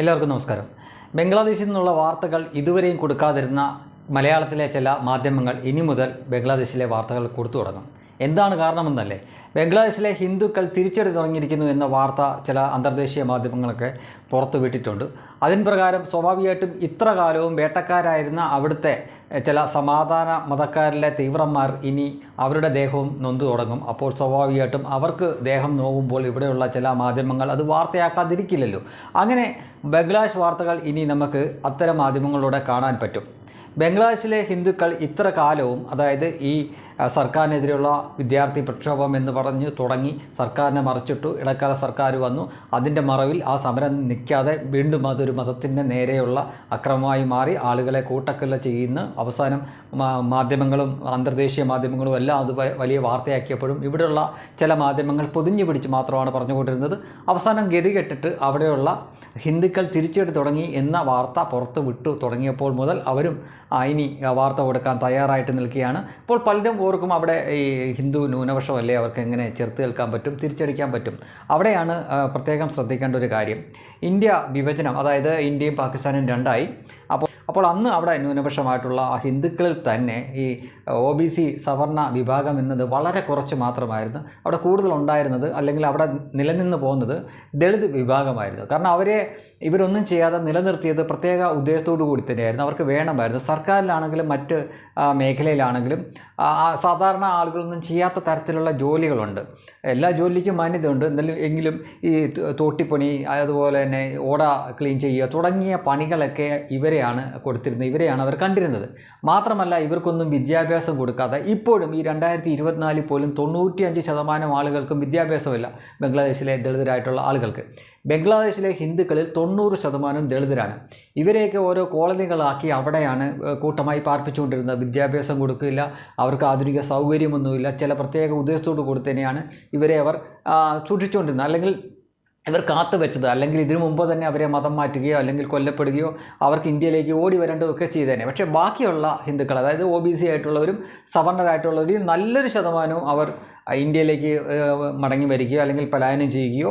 എല്ലാവർക്കും നമസ്കാരം. ബംഗ്ലാദേശിൽ നിന്നുള്ള വാർത്തകൾ ഇതുവരെയും കൊടുക്കാതിരുന്ന മലയാളത്തിലെ ചില മാധ്യമങ്ങൾ ഇനി മുതൽ ബംഗ്ലാദേശിലെ വാർത്തകൾ കൊടുത്തു തുടങ്ങും. എന്താണ് കാരണമെന്നല്ലേ? ബംഗ്ലാദേശിലെ ഹിന്ദുക്കൾ തിരിച്ചടി തുടങ്ങിയിരിക്കുന്നു എന്ന വാർത്ത ചില അന്തർദേശീയ മാധ്യമങ്ങളൊക്കെ പുറത്തു വിട്ടിട്ടുണ്ട്. അതിൻ പ്രകാരം സ്വാഭാവികമായിട്ടും ഇത്ര കാലവും വേട്ടക്കാരായിരുന്ന അവിടുത്തെ ചില സമാധാന മതക്കാരിലെ തീവ്രന്മാർ ഇനി അവരുടെ ദേഹവും നൊന്തു തുടങ്ങും. അപ്പോൾ സ്വാഭാവികമായിട്ടും അവർക്ക് ദേഹം നോവുമ്പോൾ ഇവിടെയുള്ള ചില മാധ്യമങ്ങൾ അത് വാർത്തയാക്കാതിരിക്കില്ലല്ലോ. അങ്ങനെ ബംഗ്ലാദേശ് വാർത്തകൾ ഇനി നമുക്ക് അത്തരം മാധ്യമങ്ങളിലൂടെ കാണാൻ പറ്റും. ബംഗ്ലാദേശിലെ ഹിന്ദുക്കൾ ഇത്ര കാലവും അതായത് ഈ സർക്കാരിനെതിരെയുള്ള വിദ്യാർത്ഥി പ്രക്ഷോഭം എന്ന് പറഞ്ഞ് തുടങ്ങി സർക്കാരിനെ മറിച്ചിട്ടു ഇടക്കാല സർക്കാർ വന്നു. അതിന്റെ മറവിൽ ആ സമരം നിൽക്കാതെ വീണ്ടും അതൊരു മതത്തിന്റെ നേരെയുള്ള അക്രമമായി മാറി ആളുകളെ കൂട്ടക്കൊല്ല ചെയ്യുന്ന അവസാനം മാധ്യമങ്ങളും അന്തർദേശീയ മാധ്യമങ്ങളും എല്ലാം അത് വലിയ വാർത്തയാക്കിയപ്പോഴും ഇവിടെയുള്ള ചില മാധ്യമങ്ങൾ പൊതിഞ്ഞു പിടിച്ച് മാത്രമാണ് പറഞ്ഞുകൊണ്ടിരുന്നത്. അവസാനം ഗതികെട്ടിട്ട് അവിടെയുള്ള ഹിന്ദുക്കൾ തിരിച്ചെടുത്ത് തുടങ്ങി എന്ന വാർത്ത പുറത്ത് വിട്ടു തുടങ്ങിയപ്പോൾ മുതൽ അവരും ഇനി വാർത്ത കൊടുക്കാൻ തയ്യാറായിട്ട് നിൽക്കുകയാണ്. ഇപ്പോൾ പലരും ഓർക്കും അവിടെ ഈ ഹിന്ദു ന്യൂനപക്ഷമല്ലേ? അവർക്ക് എങ്ങനെ ചെറുത്ത് കേൾക്കാൻ പറ്റും തിരിച്ചടിക്കാൻ പറ്റും? അവിടെയാണ് പ്രത്യേകം ശ്രദ്ധിക്കേണ്ട ഒരു കാര്യം. ഇന്ത്യ വിഭജനം അതായത് ഇന്ത്യയും പാകിസ്ഥാനും രണ്ടായി. അപ്പോൾ അപ്പോൾ അന്ന് അവിടെ ന്യൂനപക്ഷമായിട്ടുള്ള ആ ഹിന്ദുക്കളിൽ തന്നെ ഈ ഒ ബി സി സവർണ വിഭാഗം എന്നത് വളരെ കുറച്ച് മാത്രമായിരുന്നു. അവിടെ കൂടുതൽ ഉണ്ടായിരുന്നത് അല്ലെങ്കിൽ അവിടെ നിലനിന്ന് പോകുന്നത് ദളിത് വിഭാഗമായിരുന്നു. കാരണം അവരെ ഇവരൊന്നും ചെയ്യാതെ നിലനിർത്തിയത് പ്രത്യേക ഉദ്ദേശത്തോടു കൂടി തന്നെയായിരുന്നു. അവർക്ക് വേണമായിരുന്നു. സർക്കാരിലാണെങ്കിലും മറ്റ് മേഖലയിലാണെങ്കിലും സാധാരണ ആളുകളൊന്നും ചെയ്യാത്ത തരത്തിലുള്ള ജോലികളുണ്ട്. എല്ലാ ജോലിക്കും മാന്യതയുണ്ട്. എന്നാലും എങ്കിലും ഈ തോട്ടിപ്പണി അതുപോലെ തന്നെ ഓട ക്ലീൻ ചെയ്യുക തുടങ്ങിയ പണികളൊക്കെ ഇവരെയാണ് കൊടുത്തിരുന്നത് ഇവരെയാണ് അവർ കണ്ടിരുന്നത്. മാത്രമല്ല ഇവർക്കൊന്നും വിദ്യാഭ്യാസം കൊടുക്കാതെ ഇപ്പോഴും ഈ രണ്ടായിരത്തി ഇരുപത്തിനാലിൽ പോലും തൊണ്ണൂറ്റിയഞ്ച് ശതമാനം ആളുകൾക്കും വിദ്യാഭ്യാസമില്ല ബംഗ്ലാദേശിലെ ദളിതരായിട്ടുള്ള ആളുകൾക്ക്. ബംഗ്ലാദേശിലെ ഹിന്ദുക്കളിൽ തൊണ്ണൂറ് ശതമാനം ദളിതരാണ്. ഇവരെയൊക്കെ ഓരോ കോളനികളാക്കി അവിടെയാണ് കൂട്ടമായി പാർപ്പിച്ചുകൊണ്ടിരുന്നത് വിദ്യാഭ്യാസം കൊടുക്കില്ല അവർക്ക് ആധുനിക സൗകര്യമൊന്നുമില്ല. ചില പ്രത്യേക ഉദ്ദേശത്തോട് കൂടി തന്നെയാണ് ഇവരെ അവർ സൂക്ഷിച്ചുകൊണ്ടിരുന്നത്. അല്ലെങ്കിൽ ഇവർ കാത്തു വെച്ചത്. അല്ലെങ്കിൽ ഇതിനു മുമ്പ് തന്നെ അവരെ മതം മാറ്റുകയോ അല്ലെങ്കിൽ കൊല്ലപ്പെടുകയോ അവർക്ക് ഇന്ത്യയിലേക്ക് ഓടി വരേണ്ടതൊക്കെ ചെയ്തേനെ. പക്ഷേ ബാക്കിയുള്ള ഹിന്ദുക്കൾ അതായത് ഒ ബി സി ആയിട്ടുള്ളവരും സവർണരായിട്ടുള്ളവരും നല്ലൊരു ശതമാനവും അവർ ഇന്ത്യയിലേക്ക് മടങ്ങി വരികയോ അല്ലെങ്കിൽ പലായനം ചെയ്യുകയോ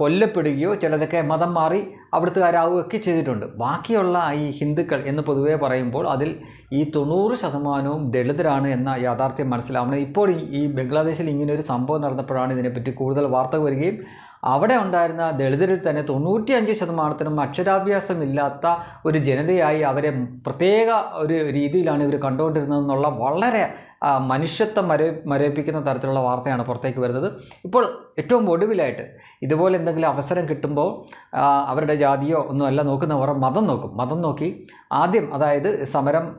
കൊല്ലപ്പെടുകയോ ചിലതൊക്കെ മതം മാറി അവിടുത്തുകാരാവുകയൊക്കെ ചെയ്തിട്ടുണ്ട്. ബാക്കിയുള്ള ഈ ഹിന്ദുക്കൾ എന്ന് പൊതുവേ പറയുമ്പോൾ അതിൽ ഈ തൊണ്ണൂറ് ശതമാനവും ദളിതരാണ് എന്ന യാഥാർത്ഥ്യം മനസ്സിലാവണം ഇപ്പോൾ ഈ ബംഗ്ലാദേശിൽ ഇങ്ങനെ ഒരു സംഭവം നടന്നപ്പോഴാണ് ഇതിനെപ്പറ്റി കൂടുതൽ വാർത്ത വരികയും അവിടെ ഉണ്ടായിരുന്ന ദളിതരിൽ തന്നെ തൊണ്ണൂറ്റിയഞ്ച് ശതമാനത്തിനും അക്ഷരാഭ്യാസം ഇല്ലാത്ത ഒരു ജനതയായി അവരെ പ്രത്യേക ഒരു രീതിയിലാണ് ഇവർ കണ്ടുകൊണ്ടിരുന്നതെന്നുള്ള വളരെ മനുഷ്യത്വം മര മരവിപ്പിക്കുന്ന തരത്തിലുള്ള വാർത്തയാണ് പുറത്തേക്ക് വരുന്നത്. ഇപ്പോൾ ഏറ്റവും ഒടുവിലായിട്ട് ഇതുപോലെ എന്തെങ്കിലും അവസരം കിട്ടുമ്പോൾ അവരുടെ ജാതിയോ ഒന്നുമല്ല നോക്കുന്നവർ മതം നോക്കും. മതം നോക്കി ആദ്യം അതായത് സമരം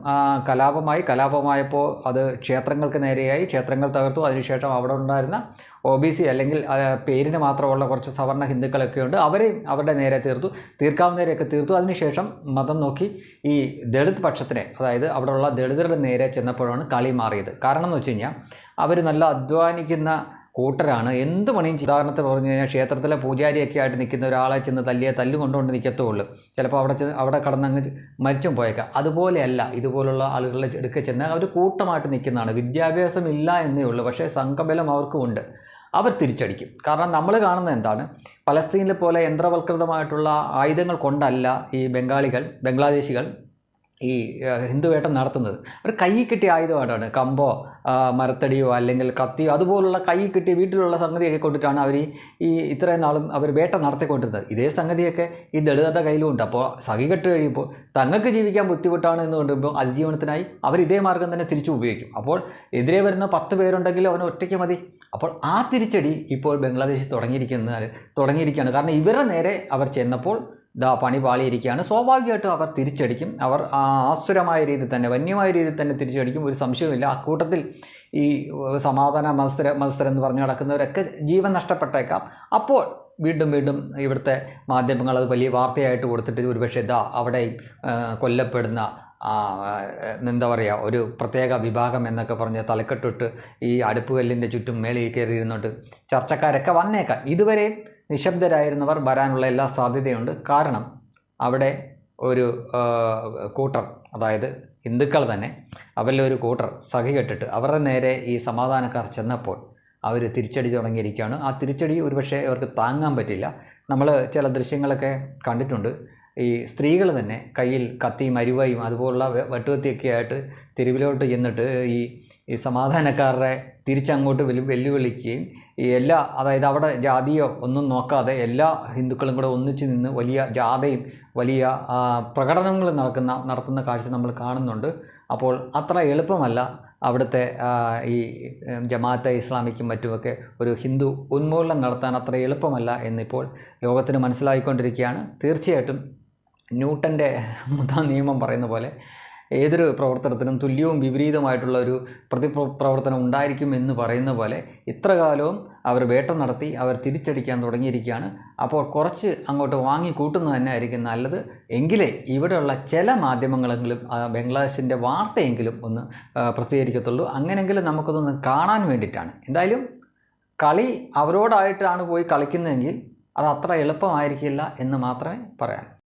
കലാപമായി കലാപമായപ്പോൾ അത് ക്ഷേത്രങ്ങൾക്ക് നേരെയായി ക്ഷേത്രങ്ങൾ തകർത്തു. അതിനുശേഷം അവിടെ ഉണ്ടായിരുന്ന ഒ ബി സി അല്ലെങ്കിൽ പേരിന് മാത്രമുള്ള കുറച്ച് സവർണ ഹിന്ദുക്കളൊക്കെ ഉണ്ട്. അവരെയും അവരുടെ നേരെ തീർത്തു. തീർക്കാവുന്നവരെയൊക്കെ തീർത്തു. അതിനുശേഷം മതം നോക്കി ഈ ദളിത് പക്ഷത്തിനെ അതായത് അവിടെയുള്ള ദളിതരുടെ നേരെ ചെന്നപ്പോഴാണ് കളി മാറിയത്. കാരണം എന്ന് വെച്ച് കഴിഞ്ഞാൽ അവർ നല്ല അധ്വാനിക്കുന്ന കൂട്ടരാണ്. എന്ത് പണിയും ഉദാഹരണത്തിൽ പറഞ്ഞു കഴിഞ്ഞാൽ ക്ഷേത്രത്തിലെ പൂജാരിയൊക്കെ ആയിട്ട് നിൽക്കുന്ന ഒരാളെ ചെന്ന് തല്ലിയെ തല്ല് കൊണ്ടുകൊണ്ട് നിൽക്കത്തുള്ളൂ ചിലപ്പോൾ അവിടെ ചെന്ന് അവിടെ കടന്നങ്ങ് മരിച്ചും പോയേക്കാം. അതുപോലെയല്ല ഇതുപോലുള്ള ആളുകളുടെ എടുക്കെ ചെന്ന് അവർ കൂട്ടമായിട്ട് നിൽക്കുന്നതാണ്. വിദ്യാഭ്യാസം ഇല്ല എന്നേ ഉള്ളൂ പക്ഷേ സംഘബലം അവർക്കും ഉണ്ട്. അവർ തിരിച്ചടിക്കും. കാരണം നമ്മൾ കാണുന്നത് എന്താണ്? പലസ്തീനിലെ പോലെ യന്ത്രവൽകൃതമായിട്ടുള്ള ആയുധങ്ങൾ കൊണ്ടല്ല ഈ ബംഗാളികൾ ബംഗ്ലാദേശികൾ ഈ ഹിന്ദുവേട്ടം നടത്തുന്നത്. അവർ കൈ കിട്ടിയ ആയുധമായിട്ടാണ്. കമ്പോ മരത്തടിയോ അല്ലെങ്കിൽ കത്തിയോ അതുപോലുള്ള കൈ കിട്ടിയ വീട്ടിലുള്ള സംഗതിയൊക്കെ കൊണ്ടിട്ടാണ് അവർ ഈ ഇത്രയും നാളും അവർ വേട്ട നടത്തിക്കൊണ്ടിരുന്നത്. ഇതേ സംഗതിയൊക്കെ ഈ ദളിതരുടെ കയ്യിലും ഉണ്ട് അപ്പോൾ സഹികെട്ട് കഴിയുമ്പോൾ തങ്ങൾക്ക് ജീവിക്കാൻ ബുദ്ധിമുട്ടാണ് എന്ന് കൊണ്ടുമ്പോൾ അതിജീവനത്തിനായി അവർ ഇതേ മാർഗം തന്നെ തിരിച്ചു ഉപയോഗിക്കും. അപ്പോൾ എതിരെ വരുന്ന പത്ത് പേരുണ്ടെങ്കിൽ അവൻ ഒറ്റയ്ക്ക് മതി. അപ്പോൾ ആ തിരിച്ചടി ഇപ്പോൾ ബംഗ്ലാദേശിൽ തുടങ്ങിയിരിക്കുന്ന തുടങ്ങിയിരിക്കുകയാണ്. കാരണം ഇവരുടെ നേരെ അവർ ചെന്നപ്പോൾ ദാ പണി പാളിയിരിക്കുകയാണ്. സ്വാഭാവികമായിട്ടും അവർ തിരിച്ചടിക്കും. അവർ ആസുരമായ രീതിയിൽ തന്നെ വന്യമായ രീതിയിൽ തന്നെ തിരിച്ചടിക്കും. ഒരു സംശയവുമില്ല. അക്കൂട്ടത്തിൽ ഈ സമാധാന മത്സര മത്സരം എന്ന് പറഞ്ഞു നടക്കുന്നവരൊക്കെ ജീവൻ നഷ്ടപ്പെട്ടേക്കാം. അപ്പോൾ വീണ്ടും വീണ്ടും ഇവിടുത്തെ മാധ്യമങ്ങൾ അത് വലിയ വാർത്തയായിട്ട് കൊടുത്തിട്ട് ഒരുപക്ഷെ ഇതാ അവിടെ കൊല്ലപ്പെടുന്ന എന്താ പറയുക ഒരു പ്രത്യേക വിഭാഗം എന്നൊക്കെ പറഞ്ഞ് തലക്കെട്ടിട്ട് ഈ അടുപ്പുകല്ലിന്റെ ചുറ്റും മേളിൽ കയറി ഇരുന്നിട്ട് ചർച്ചക്കാരൊക്കെ വന്നേക്കാം. ഇതുവരെ നിശബ്ദരായിരുന്നവർ വരാനുള്ള എല്ലാ സാധ്യതയുണ്ട്. കാരണം അവിടെ ഒരു കൂട്ടർ അതായത് ഹിന്ദുക്കൾ തന്നെ അവരിലെ ഒരു കൂട്ടർ സഖി കെട്ടിട്ട് അവരുടെ നേരെ ഈ സമാധാനക്കാർ ചെന്നപ്പോൾ അവർ തിരിച്ചടി തുടങ്ങിയിരിക്കുകയാണ്. ആ തിരിച്ചടി ഒരുപക്ഷെ അവർക്ക് താങ്ങാൻ പറ്റില്ല നമ്മൾ ചില ദൃശ്യങ്ങളൊക്കെ കണ്ടിട്ടുണ്ട്. ഈ സ്ത്രീകൾ തന്നെ കയ്യിൽ കത്തിയും അരിവായും അതുപോലുള്ള വെട്ടുകത്തിയൊക്കെ ആയിട്ട് തെരുവിലോട്ട് ചെന്നിട്ട് ഈ ഈ സമാധാനക്കാരുടെ തിരിച്ചങ്ങോട്ട് വെല്ലു വെല്ലുവിളിക്കുകയും ഈ എല്ലാ അതായത് അവിടെ ജാതിയോ ഒന്നും നോക്കാതെ എല്ലാ ഹിന്ദുക്കളും കൂടെ ഒന്നിച്ച് നിന്ന് വലിയ ജാഥയും വലിയ പ്രകടനങ്ങൾ നടക്കുന്ന നടത്തുന്ന കാഴ്ച നമ്മൾ കാണുന്നുണ്ട്. അപ്പോൾ അത്ര എളുപ്പമല്ല അവിടുത്തെ ഈ ജമാഅത്തെ ഇസ്ലാമിക്കും മറ്റുമൊക്കെ ഒരു ഹിന്ദു ഉന്മൂലനം നടത്താൻ അത്ര എളുപ്പമല്ല എന്നിപ്പോൾ ലോകത്തിന് മനസ്സിലായിക്കൊണ്ടിരിക്കുകയാണ്. തീർച്ചയായിട്ടും ന്യൂട്ടന്റെ മുതാ നിയമം പറയുന്ന പോലെ ഏതൊരു പ്രവർത്തനത്തിനും തുല്യവും വിപരീതമായിട്ടുള്ള ഒരു പ്രതി പ്രവർത്തനം ഉണ്ടായിരിക്കും എന്ന് പറയുന്ന പോലെ ഇത്ര കാലവും അവർ വേട്ട നടത്തി അവർ തിരിച്ചടിക്കാൻ തുടങ്ങിയിരിക്കുകയാണ്. അപ്പോൾ കുറച്ച് അങ്ങോട്ട് വാങ്ങി കൂട്ടുന്നത് തന്നെ ആയിരിക്കും നല്ലത്. എങ്കിലേ ഇവിടെയുള്ള ചില മാധ്യമങ്ങളെങ്കിലും ബംഗ്ലാദേശിന്റെ വാർത്തയെങ്കിലും ഒന്ന് പ്രസിദ്ധീകരിക്കത്തുള്ളൂ. അങ്ങനെയെങ്കിലും നമുക്കതൊന്ന് കാണാൻ വേണ്ടിയിട്ടാണ്. എന്തായാലും കളി അവരോടായിട്ടാണ് പോയി കളിക്കുന്നതെങ്കിൽ അത് അത്ര എളുപ്പമായിരിക്കില്ല എന്ന് മാത്രമേ പറയാൻ